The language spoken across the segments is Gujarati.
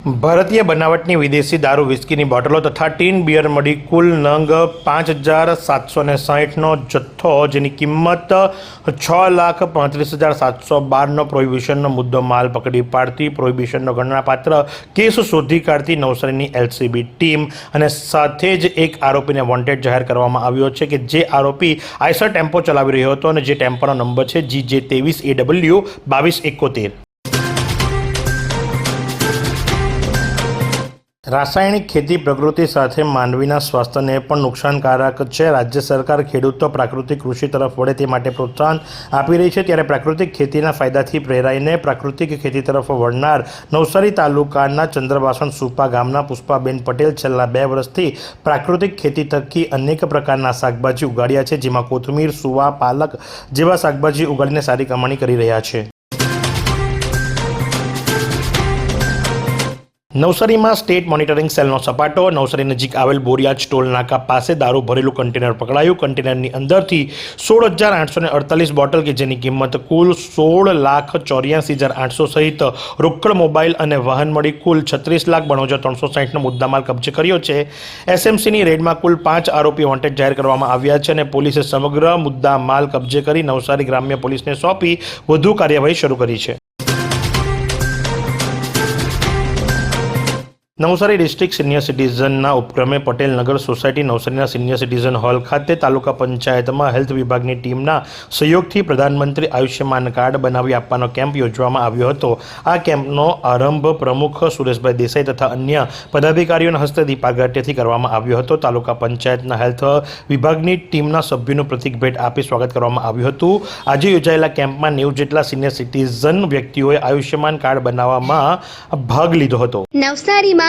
ભારતીય બનાવટની વિદેશી દારૂ વિસ્કીની બોટલો તથા ટીન બિયર મળી કુલ નંગ પાંચ હજાર સાતસો ને સાહીઠનો જથ્થો, જેની કિંમત છ લાખ પાંત્રીસ હજાર સાતસો બારનો પ્રોહિબિશનનો મુદ્દો માલ પકડી પાડતી પ્રોહિબિશનનો ગણનાપાત્ર કેસ શોધી કાઢતી નવસારીની એલસીબી ટીમ. અને સાથે જ એક આરોપીને વોન્ટેડ જાહેર કરવામાં આવ્યો છે કે જે આરોપી આઈસર ટેમ્પો ચલાવી રહ્યો હતો અને જે ટેમ્પોનો નંબર છે જી જે ત્રેવીસ એ ડબલ્યુ બાવીસ એકોતેર. રાસાયણિક ખેતી પ્રકૃતિ સાથે માનવીના સ્વાસ્થ્યને પણ નુકસાનકારક છે. રાજ્ય સરકાર ખેડૂતો પ્રાકૃતિક કૃષિ તરફ વળે તે માટે પ્રોત્સાહન આપી રહી છે. ત્યારે પ્રાકૃતિક ખેતીના ફાયદાથી પ્રેરાઈને પ્રાકૃતિક ખેતી તરફ વળનાર નવસારી તાલુકાના ચંદ્રવાસણ સુપા ગામના પુષ્પાબેન પટેલ છેલ્લા બે વર્ષથી પ્રાકૃતિક ખેતી થકી અનેક પ્રકારના શાકભાજી ઉગાડ્યા છે, જેમાં કોથમીર, સુવા, પાલક જેવા શાકભાજી ઉગાડીને સારી કમાણી કરી રહ્યા છે. નવસારીમાં સ્ટેટ મોનિટરિંગ સેલનો સપાટો, નવસારી નજીક આવેલ બોરિયાજ ટોલ નાકા પાસે દારૂ ભરેલું કન્ટેનર પકડાયું. કન્ટેનરની અંદરથી સોળ હજાર આઠસો અડતાલીસ બોટલ કે જેની કિંમત કુલ સોળ લાખ ચોર્યાસી હજાર આઠસો સહિત રોકડ, મોબાઈલ અને વાહન મળી કુલ છત્રીસ લાખ બણોજો ત્રણસો સાહીઠનો મુદ્દામાલ કબજે કર્યો છે. એસએમસીની રેડમાં કુલ પાંચ આરોપી વોન્ટેડ જાહેર કરવામાં આવ્યા છે અને પોલીસે સમગ્ર મુદ્દા માલ કબજે કરી નવસારી ગ્રામ્ય પોલીસને સોંપી વધુ કાર્યવાહી શરૂ કરી છે. નવસારી ડિસ્ટ્રિક્ટ સિનિયર સિટીઝનના ઉપક્રમે પટેલ નગર સોસાયટી નવસારીના સિનિયર સિટીઝન હોલ ખાતે તાલુકા પંચાયતમાં હેલ્થ વિભાગની ટીમના સહયોગથી પ્રધાનમંત્રી આયુષ્યમાન કાર્ડ બનાવી આપવાનો કેમ્પ યોજવામાં આવ્યો હતો. આ કેમ્પનો આરંભ પ્રમુખ સુરેશભાઈ દેસાઈ તથા અન્ય પદાધિકારીઓના હસ્તે દીપાગાટ્યથી કરવામાં આવ્યો હતો. તાલુકા પંચાયતના હેલ્થ વિભાગની ટીમના સભ્યોનું પ્રતિક ભેટ આપી સ્વાગત કરવામાં આવ્યું હતું. આજે યોજાયેલા કેમ્પમાં નેવું જેટલા સિનિયર સિટીઝન વ્યક્તિઓએ આયુષ્યમાન કાર્ડ બનાવવામાં ભાગ લીધો હતો. નવસારીમાં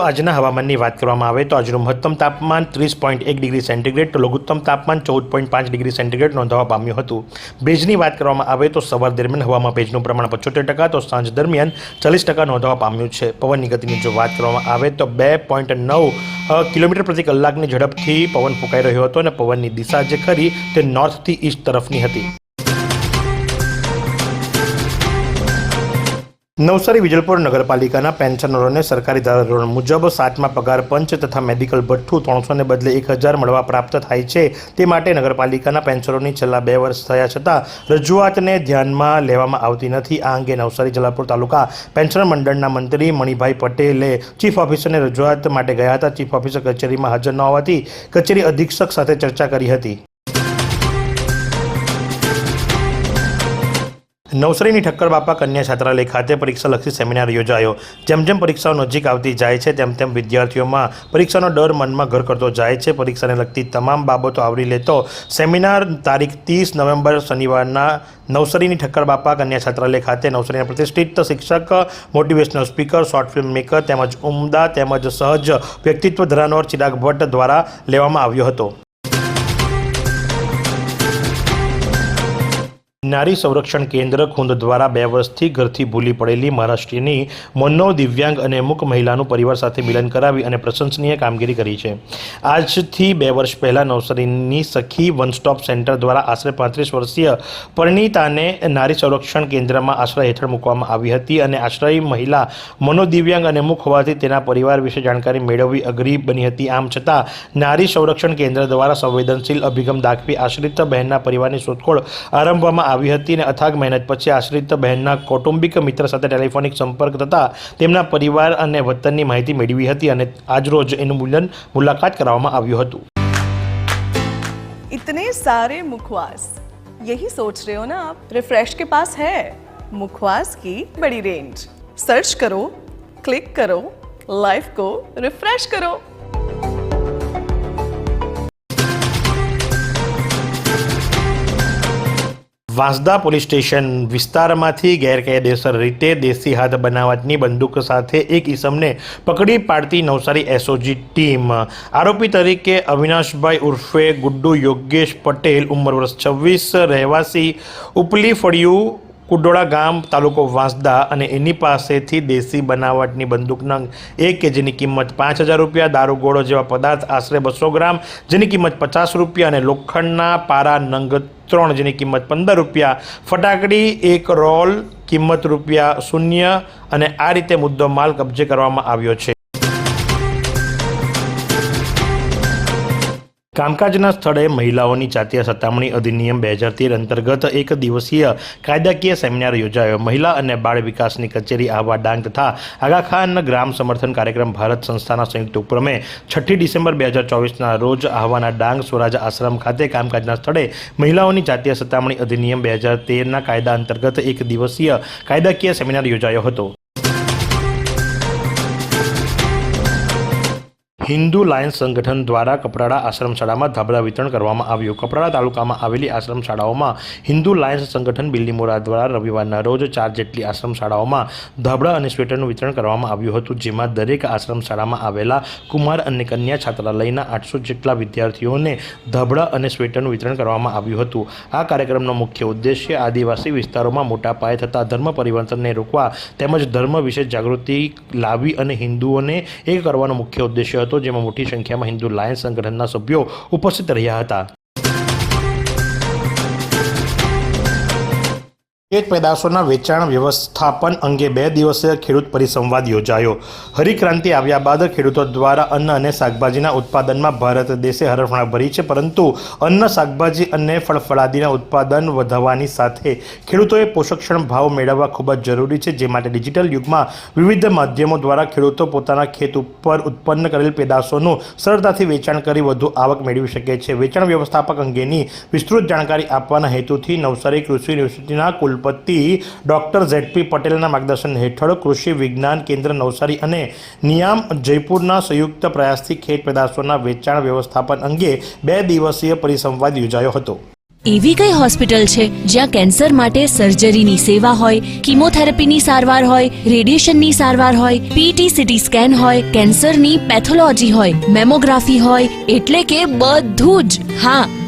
તો આજના હવામાનની વાત કરવામાં આવે તો આજનું મહત્તમ તાપમાન ત્રીસ પોઈન્ટ એક ડિગ્રી સેન્ટીગ્રેડ, તો લઘુત્તમ તાપમાન ચૌદ પોઈન્ટ પાંચ ડિગ્રી સેન્ટીગ્રેડ નોંધવા પામ્યું હતું. ભેજની વાત કરવામાં આવે તો સવાર દરમિયાન હવામાં ભેજનું પ્રમાણ પચોતેર ટકા, તો સાંજ દરમિયાન ચાલીસ ટકા નોંધવા પામ્યું છે. પવનની ગતિની જો વાત કરવામાં આવે તો બે પોઈન્ટ નવ કિલોમીટર પ્રતિ કલાકની ઝડપથી પવન ફૂંકાઈ રહ્યો હતો અને પવનની દિશા જે ખરી તે નોર્થથી ઈસ્ટ તરફની હતી. નવસારી વિજલપુર નગરપાલિકાના પેન્શનરોને સરકારી ધારાધોરણ મુજબ સાતમા પગાર પંચ તથા મેડિકલ ભઠ્ઠું ત્રણસોને બદલે એક હજાર મળવા પ્રાપ્ત થાય છે. તે માટે નગરપાલિકાના પેન્શનરોની છેલ્લા બે વર્ષ થયા છતાં રજૂઆતને ધ્યાનમાં લેવામાં આવતી નથી. આ અંગે નવસારી જલાપુર તાલુકા પેન્શન મંડળના મંત્રી મણિભાઈ પટેલે ચીફ ઓફિસરને રજૂઆત માટે ગયા હતા. ચીફ ઓફિસર કચેરીમાં હાજર ન હોવાથી કચેરી અધિક્ષક સાથે ચર્ચા કરી હતી. નવસારીની ઠક્કર બાપા કન્યા છાત્રાલય ખાતે પરીક્ષાલક્ષી સેમિનાર યોજાયો. જેમ જેમ પરીક્ષાઓ નજીક આવતી જાય છે, તેમ તેમ વિદ્યાર્થીઓમાં પરીક્ષાનો ડર મનમાં ઘર કરતો જાય છે. પરીક્ષાને લગતી તમામ બાબતો આવરી લેતો સેમિનાર તારીખ ત્રીસ નવેમ્બર શનિવારના નવસારીની ઠક્કર બાપા કન્યા છાત્રાલય ખાતે નવસારીના પ્રતિષ્ઠિત શિક્ષક, motivational speaker, short film maker તેમજ ઉમદા તેમજ સહજ વ્યક્તિત્વ ધરાવનાર ચિરાગ ભટ્ટ દ્વારા લેવામાં આવ્યો હતો. નારી સંરક્ષણ કેન્દ્ર ખુંદ દ્વારા બે વર્ષથી ઘરથી ભૂલી પડેલી મહારાષ્ટ્રીયની મનો દિવ્યાંગ અને મુક મહિલાનું પરિવાર સાથે મિલન કરાવી અને પ્રશંસનીય કામગીરી કરી છે. આજથી બે વર્ષ પહેલાં નવસારીની સખી વન સ્ટોપ સેન્ટર દ્વારા આશરે પાંત્રીસ વર્ષીય પરિણીતાને નારી સંરક્ષણ કેન્દ્રમાં આશ્રય હેઠળ મૂકવામાં આવી હતી અને આશ્રય મહિલા મનોદિવ્યાંગ અને મુખ હોવાથી તેના પરિવાર વિશે જાણકારી મેળવવી અઘરી બની હતી. આમ છતાં, નારી સંરક્ષણ કેન્દ્ર દ્વારા સંવેદનશીલ અભિગમ દાખવી આશ્રિત બહેનના પરિવારની શોધખોળ આરંભવામાં આવી હતી અને અથાગ મહેનત પછી આશ્રિત બહેનના કૌટુંબિક મિત્ર સાથે ટેલિફોનિક સંપર્ક થતાં તેમના પરિવાર અને વતનની માહિતી મેળવી હતી અને આજરોજ એનું મૂલ્યન મુલાકાત કરાવવામાં આવ્યું હતું इतने सारे मुखवास यही सोच रहे हो ना आप रिफ्रेश के पास है मुखवास की बड़ी रेंज सर्च करो क्लिक करो लाइफ को रिफ्रेश करो વાંસદા પોલીસ સ્ટેશન વિસ્તારમાંથી ગેરકાયદેસર રીતે દેશી હાથ બનાવટની બંદૂક સાથે એક ઈસમને પકડી પાડતી નવસારી એસઓજી ટીમ. આરોપી તરીકે અવિનાશભાઈ ઉર્ફે ગુડ્ડુ યોગેશ પટેલ, ઉંમર વર્ષ છવ્વીસ, રહેવાસી ઉપલી ફળિયું કુડોળા ગામ, તાલુકો વાંસદા અને એની પાસેથી દેશી બનાવટની બંદૂક નંગ એક કે જેની કિંમત પાંચ હજાર રૂપિયા દારૂગોળો જેવા પદાર્થ આશરે બસો ગ્રામ, જેની કિંમત પચાસ રૂપિયા અને લોખંડના પારા નંગ ત્રણ જેની કિંમત પંદર રૂપિયા. ફટાકડી એક રોલ, કિંમત રૂપિયા શૂન્ય અને આ રીતે મુદ્દો માલ કબજે કરવામાં આવ્યો છે. કામકાજના સ્થળે મહિલાઓની જાતીય સતામણી અધિનિયમ બે હજાર તેર અંતર્ગત એક દિવસીય કાયદાકીય સેમિનાર યોજાયો. મહિલા અને બાળ વિકાસની કચેરી આહવા ડાંગ તથા આગાખાન ગ્રામ સમર્થન કાર્યક્રમ ભારત સંસ્થાના સંયુક્ત ઉપક્રમે છઠ્ઠી ડિસેમ્બર બે હજાર ચોવીસના રોજ આહવાના ડાંગ સ્વરાજ આશ્રમ ખાતે કામકાજના સ્થળે મહિલાઓની જાતીય સતામણી અધિનિયમ બે હજાર તેરના કાયદા અંતર્ગત એક દિવસીય કાયદાકીય સેમિનાર યોજાયો હતો. હિન્દુ લાયન્સ સંગઠન દ્વારા કપરાડા આશ્રમ શાળામાં ધાબળા વિતરણ કરવામાં આવ્યું. કપરાડા તાલુકામાં આવેલી આશ્રમ શાળાઓમાં હિન્દુ લાયન્સ સંગઠન બિલ્લીમોરા દ્વારા રવિવારના રોજ ચાર જેટલી આશ્રમ શાળાઓમાં ધાબળા અને સ્વેટરનું વિતરણ કરવામાં આવ્યું હતું, જેમાં દરેક આશ્રમ શાળામાં આવેલા કુમાર અને કન્યા છાત્રાલયના આઠસો જેટલા વિદ્યાર્થીઓને ધાબળા અને સ્વેટરનું વિતરણ કરવામાં આવ્યું હતું. આ કાર્યક્રમનો મુખ્ય ઉદ્દેશ્ય આદિવાસી વિસ્તારોમાં મોટા પાયે થતા ધર્મ પરિવર્તનને રોકવા તેમજ ધર્મ વિશે જાગૃતિ લાવી અને હિન્દુઓને એક કરવાનો મુખ્ય ઉદ્દેશ્ય હતો જેમાં મોટી સંખ્યામાં હિન્દુ લાયન્સ સંગઠનના સભ્યો ઉપસ્થિત રહ્યા હતા. ખેત પેદાશોના વેચાણ વ્યવસ્થાપન અંગે બે દિવસીય ખેડૂત પરિસંવાદ યોજાયો. હરિક્રાંતિ આવ્યા બાદ ખેડૂતો દ્વારા અન્ન અને શાકભાજીના ઉત્પાદનમાં ભારત દેશે હરફણા ભરી છે, પરંતુ અન્ન, શાકભાજી અને ફળફળાદીના ઉત્પાદન વધવાની સાથે ખેડૂતોએ પોષકક્ષણ ભાવ મેળવવા ખૂબ જ જરૂરી છે, જે માટે ડિજિટલ યુગમાં વિવિધ માધ્યમો દ્વારા ખેડૂતો પોતાના ખેત ઉપર ઉત્પન્ન કરેલ પેદાશોનું સરળતાથી વેચાણ કરી વધુ આવક મેળવી શકે છે. વેચાણ વ્યવસ્થાપક અંગેની વિસ્તૃત જાણકારી આપવાના હેતુથી નવસારી કૃષિ યુનિવર્સિટીના કુલપતિ ડૉક્ટર ઝેડપી પટેલના માર્ગદર્શન હેઠળ કૃષિ વિજ્ઞાન કેન્દ્ર નવસારી અને નિયામ જયપુરના સંયુક્ત પ્રયાસથી ખેત પેદાશોના વેચાણ વ્યવસ્થાપન અંગે બે દિવસીય પરિસંવાદ યોજાયો હતો. એવી કઈ હોસ્પિટલ છે જ્યાં કેન્સર માટે સર્જરીની સેવા હોય, કિમોથેરાપીની સારવાર હોય, રેડિયેશનની સારવાર હોય પીટી સીટી સ્કેન હોય, કેન્સરની પેથોલોજી હોય, મેમોગ્રાફી હોય, એટલે કે બધું જ. હા